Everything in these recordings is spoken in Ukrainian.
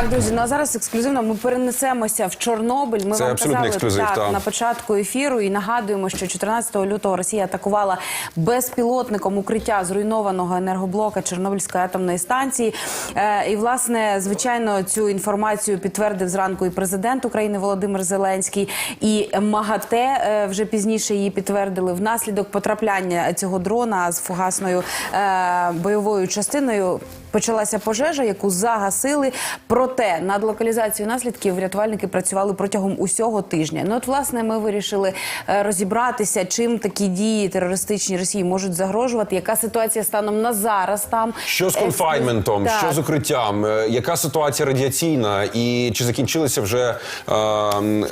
Так, друзі, ну а зараз ексклюзивно ми перенесемося в Чорнобиль. Ми Це вам казали ексклюзив, так, так. на початку ефіру і нагадуємо, що 14 лютого Росія атакувала безпілотником укриття зруйнованого енергоблока Чорнобильської атомної станції. Е, і власне, звичайно, цю інформацію підтвердив зранку і президент України Володимир Зеленський, і МАГАТЕ е, вже пізніше її підтвердили. Внаслідок потрапляння цього дрона з фугасною е, бойовою частиною. Почалася пожежа, яку загасили. Проте над локалізацією наслідків рятувальники працювали протягом усього тижня. Ну от власне ми вирішили е, розібратися, чим такі дії терористичні Росії можуть загрожувати. Яка ситуація станом на зараз там Що з Ексклюз- конфайнментом, Так. що з укриттям, Е, яка ситуація радіаційна, і чи закінчилися вже е,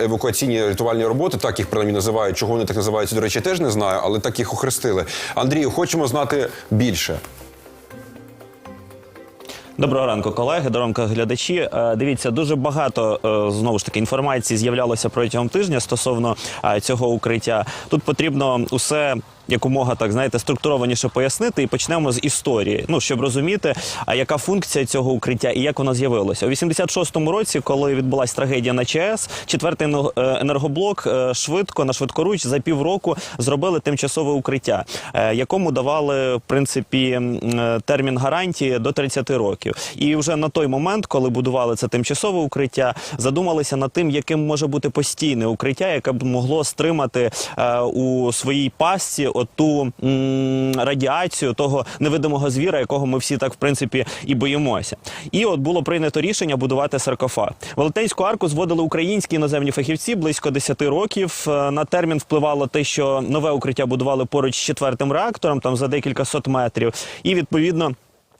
евакуаційні рятувальні роботи? Так їх принаймні називають. Чого вони так називаються? До речі, теж не знаю, але так їх охрестили. Андрію, хочемо знати більше. Доброго ранку, колеги, доромка глядачі. Е, Дивіться, дуже багато е, знову ж таки інформації з'являлося протягом тижня стосовно е, цього укриття. Тут потрібно усе. Якомога так знаєте структурованіше пояснити, і почнемо з історії. Ну щоб розуміти, а яка функція цього укриття і як воно з'явилося у 86-му році, коли відбулася трагедія на ЧАЕС, четвертий е, енергоблок е, швидко на швидкоруч за півроку зробили тимчасове укриття, е, якому давали в принципі термін гарантії до 30 років. І вже на той момент, коли будували це тимчасове укриття, задумалися над тим, яким може бути постійне укриття, яке б могло стримати у своїй пастці оту радіацію того невидимого звіра, якого ми всі так в принципі і боїмося. І от було прийнято рішення будувати саркофаг. Велетенську арку зводили українські іноземні фахівці близько 10 років. Е, На термін впливало те, що нове укриття будували поруч з четвертим реактором, там за декілька сот метрів, і відповідно.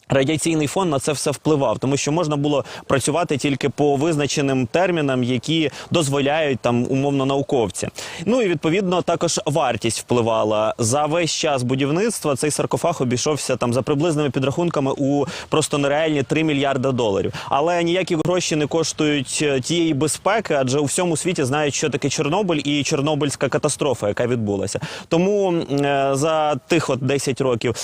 Радіаційний фон на це все впливав, тому що можна було працювати тільки по визначеним термінам, які дозволяють там умовно науковці. Ну і відповідно також вартість впливала за весь час будівництва. Цей саркофаг обійшовся там за приблизними підрахунками у просто нереальні 3 мільярди доларів. Але ніякі гроші не коштують е, тієї безпеки, адже у всьому світі знають, що таке Чорнобиль і Чорнобильська катастрофа, яка відбулася. Тому е, за тих от 10 років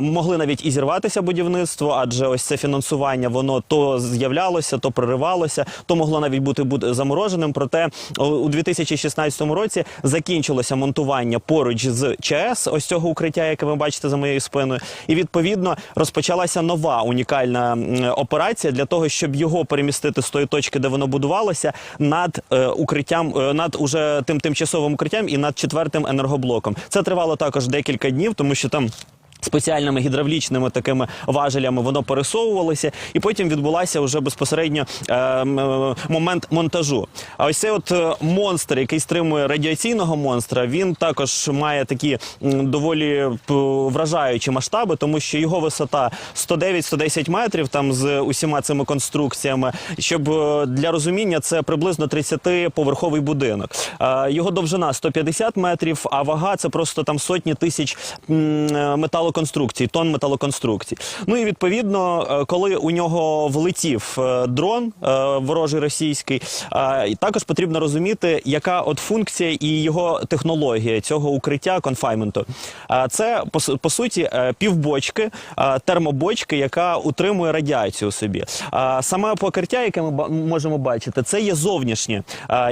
могли навіть і зірватися будівництво, адже ось це фінансування воно то з'являлося, то проривалося, то могло навіть бути бу- замороженим. Проте у 2016 році закінчилося монтування поруч з ЧАЕС, ось цього укриття, яке ви бачите за моєю спиною, і відповідно розпочалася нова унікальна операція для того, щоб його перемістити з тої точки, де воно будувалося, над е, укриттям, е, над уже тим тимчасовим укриттям і над четвертим енергоблоком. Це тривало також декілька днів, тому що там. Спеціальними гідравлічними такими важелями воно пересовувалося, і потім відбулася вже безпосередньо е, е, момент монтажу. А ось цей от е, монстр, який стримує радіаційного монстра, він також має такі доволі вражаючі масштаби, тому що його висота 109-110 метрів, там з усіма цими конструкціями. Щоб е, для розуміння, це приблизно 30-поверховий будинок. Е, Його довжина 150 метрів, а вага це просто там сотні тисяч м, е, металоконструкцій, тонн металоконструкцій. Ну і відповідно, е, коли у нього влетів е, дрон е, ворожий російський, також потрібно розуміти, яка от функція і його технологія цього укриття конфайменту. Це по, суті півбочки, термобочки, яка утримує радіацію у собі. Саме покриття, яке ми можемо бачити, це є зовнішнє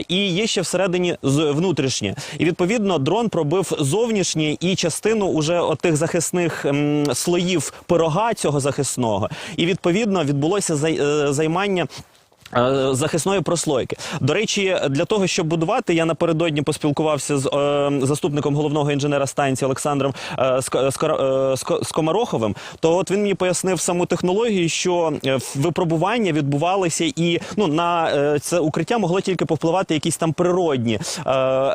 і є ще всередині внутрішнє. І відповідно дрон пробив зовнішнє і частину уже от тих захисних м, слоїв пирога цього захисного. І відповідно відбулося е, займання. Е, Захисної прослойки. До речі, для того, щоб будувати, я напередодні поспілкувався з е, заступником головного інженера станції Олександром е, Ск- Скор- е, Скомароховим. То от він мені пояснив саму технологію, що е, випробування відбувалися, і ну на е, це укриття могло тільки повпливати якісь там природні е,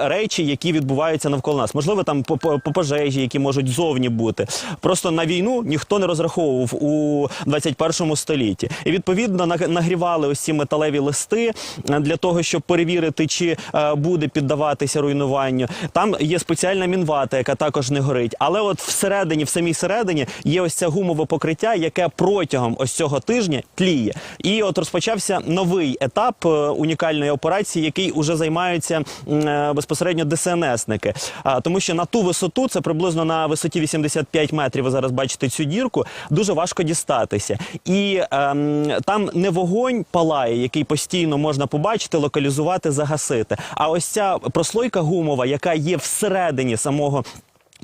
речі, які відбуваються навколо нас. Можливо, там по, по, по пожежі, які можуть зовні бути. Просто на війну ніхто не розраховував у 21 столітті. І відповідно наг- нагрівали ось ці металеві листи для того, щоб перевірити, чи е, буде піддаватися руйнуванню. Там є спеціальна мінвата, яка також не горить. Але от всередині, в самій середині, є ось це гумове покриття, яке протягом ось цього тижня тліє. І от розпочався новий етап е, унікальної операції, який уже займаються е, безпосередньо ДСНСники. Тому що на ту висоту, це приблизно на висоті 85 метрів. Ви зараз бачите цю дірку, дуже важко дістатися. І ем, там не вогонь палає. Палає, який постійно можна побачити, локалізувати, загасити. А ось ця прослойка гумова, яка є всередині самого.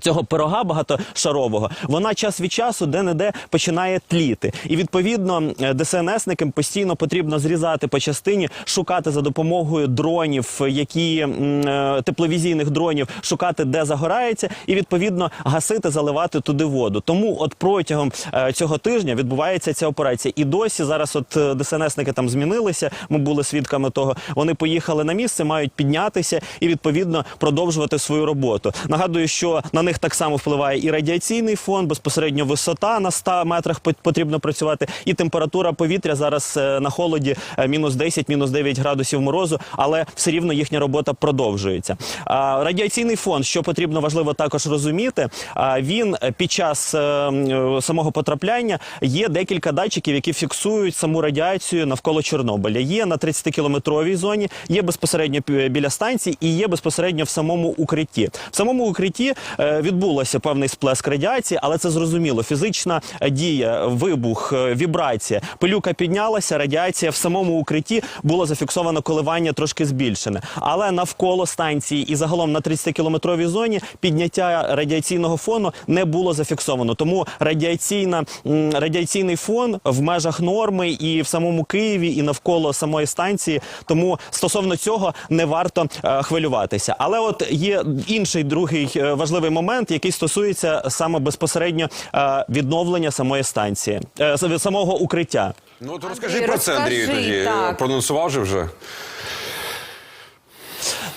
Цього пирога багатошарового вона час від часу де-не-де починає тліти, і відповідно е, ДСНСникам постійно потрібно зрізати по частині, шукати за допомогою дронів, які е, тепловізійних дронів, шукати де загорається, і відповідно гасити, заливати туди воду. Тому от протягом е, цього тижня відбувається ця операція. І досі зараз, от ДСНСники там змінилися. Ми були свідками того. Вони поїхали на місце, мають піднятися і відповідно продовжувати свою роботу. Нагадую, що на них так само впливає і радіаційний фон, безпосередньо висота на 100 метрах пот- потрібно працювати, і температура повітря зараз е, на холоді е, мінус 10, мінус 9 градусів морозу, але все рівно їхня робота продовжується. Радіаційний фон, що потрібно важливо також розуміти, він е, під час самого потрапляння є декілька датчиків, які фіксують саму радіацію навколо Чорнобиля. Є на 30-кілометровій зоні, є безпосередньо біля станції і є безпосередньо в самому укритті. В самому укритті відбулося певний сплеск радіації, але це зрозуміло. Фізична е, дія, вибух, е, вібрація. Пилюка піднялася, радіація в самому укритті було зафіксовано коливання трошки збільшене. Але навколо станції і загалом на 30-кілометровій зоні підняття радіаційного фону не було зафіксовано. Тому радіаційна радіаційний фон в межах норми і в самому Києві, і навколо самої станції. Тому стосовно цього не варто е, хвилюватися. Але от є інший другий важливий момент, який стосується саме безпосередньо е, відновлення самої станції, е, самого укриття. Ну то розкажи Андрій, про це, Андрій. розкажи, Тоді так. прононсував же вже.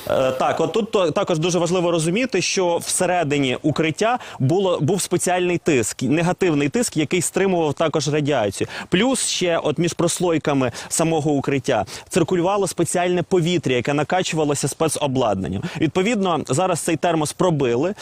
Е, Так, от тут також дуже важливо розуміти, що всередині укриття було був спеціальний тиск, негативний тиск, який стримував також радіацію. Плюс ще, от між прослойками самого укриття, циркулювало спеціальне повітря, яке накачувалося спецобладнанням. Відповідно, зараз цей термос пробили,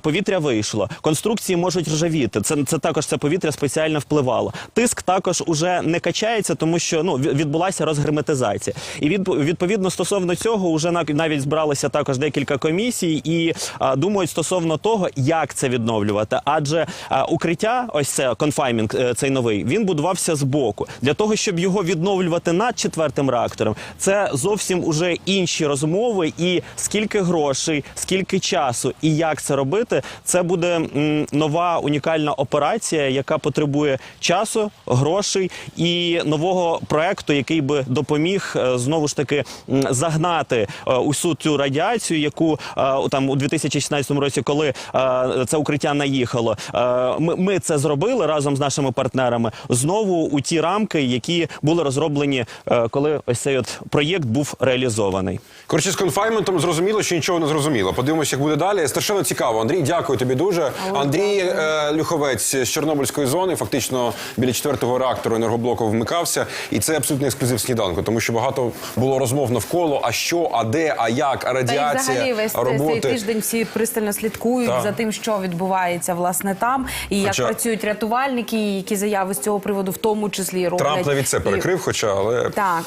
повітря вийшло. Конструкції можуть ржавіти. Це, це також це повітря спеціально впливало. Тиск також уже не качається, тому що ну ві- відбулася розгерметизація. І від, відповідно стосовно цього, нав- навіть збралися також декілька комісій і а, думають стосовно того, як це відновлювати. Адже а, укриття, ось це конфаймінг, е, цей новий, він будувався збоку. Для того, щоб його відновлювати над четвертим реактором, це зовсім уже інші розмови, і скільки грошей, скільки часу і як це робити, це буде м, нова унікальна операція, яка потребує часу, грошей і нового проекту, який би допоміг е, знову ж таки загнати е, усю цю радіацію, яку е, у- там у 2016 році, коли е, це укриття наїхало, е, ми, ми це зробили разом з нашими партнерами знову у ті рамки, які були розроблені, коли ось цей от проєкт був реалізований. Коротше, з конфайментом зрозуміло, що нічого не зрозуміло. Подивимося, як буде далі. Страшенно цікаво. Андрій, дякую тобі дуже. Андрій е, Люховець з Чорнобильської зони, фактично біля четвертого реактору енергоблоку вмикався. І це абсолютно ексклюзив сніданку, тому що багато було розмов навколо. А що, а де, а як, Та й радіація, взагалі весь цей тиждень всі пристально слідкують Так. за тим, що відбувається власне там, і як працюють рятувальники, і які заяви з цього приводу в тому числі роблять. Трамп навіть це І- перекрив, хоча але Так.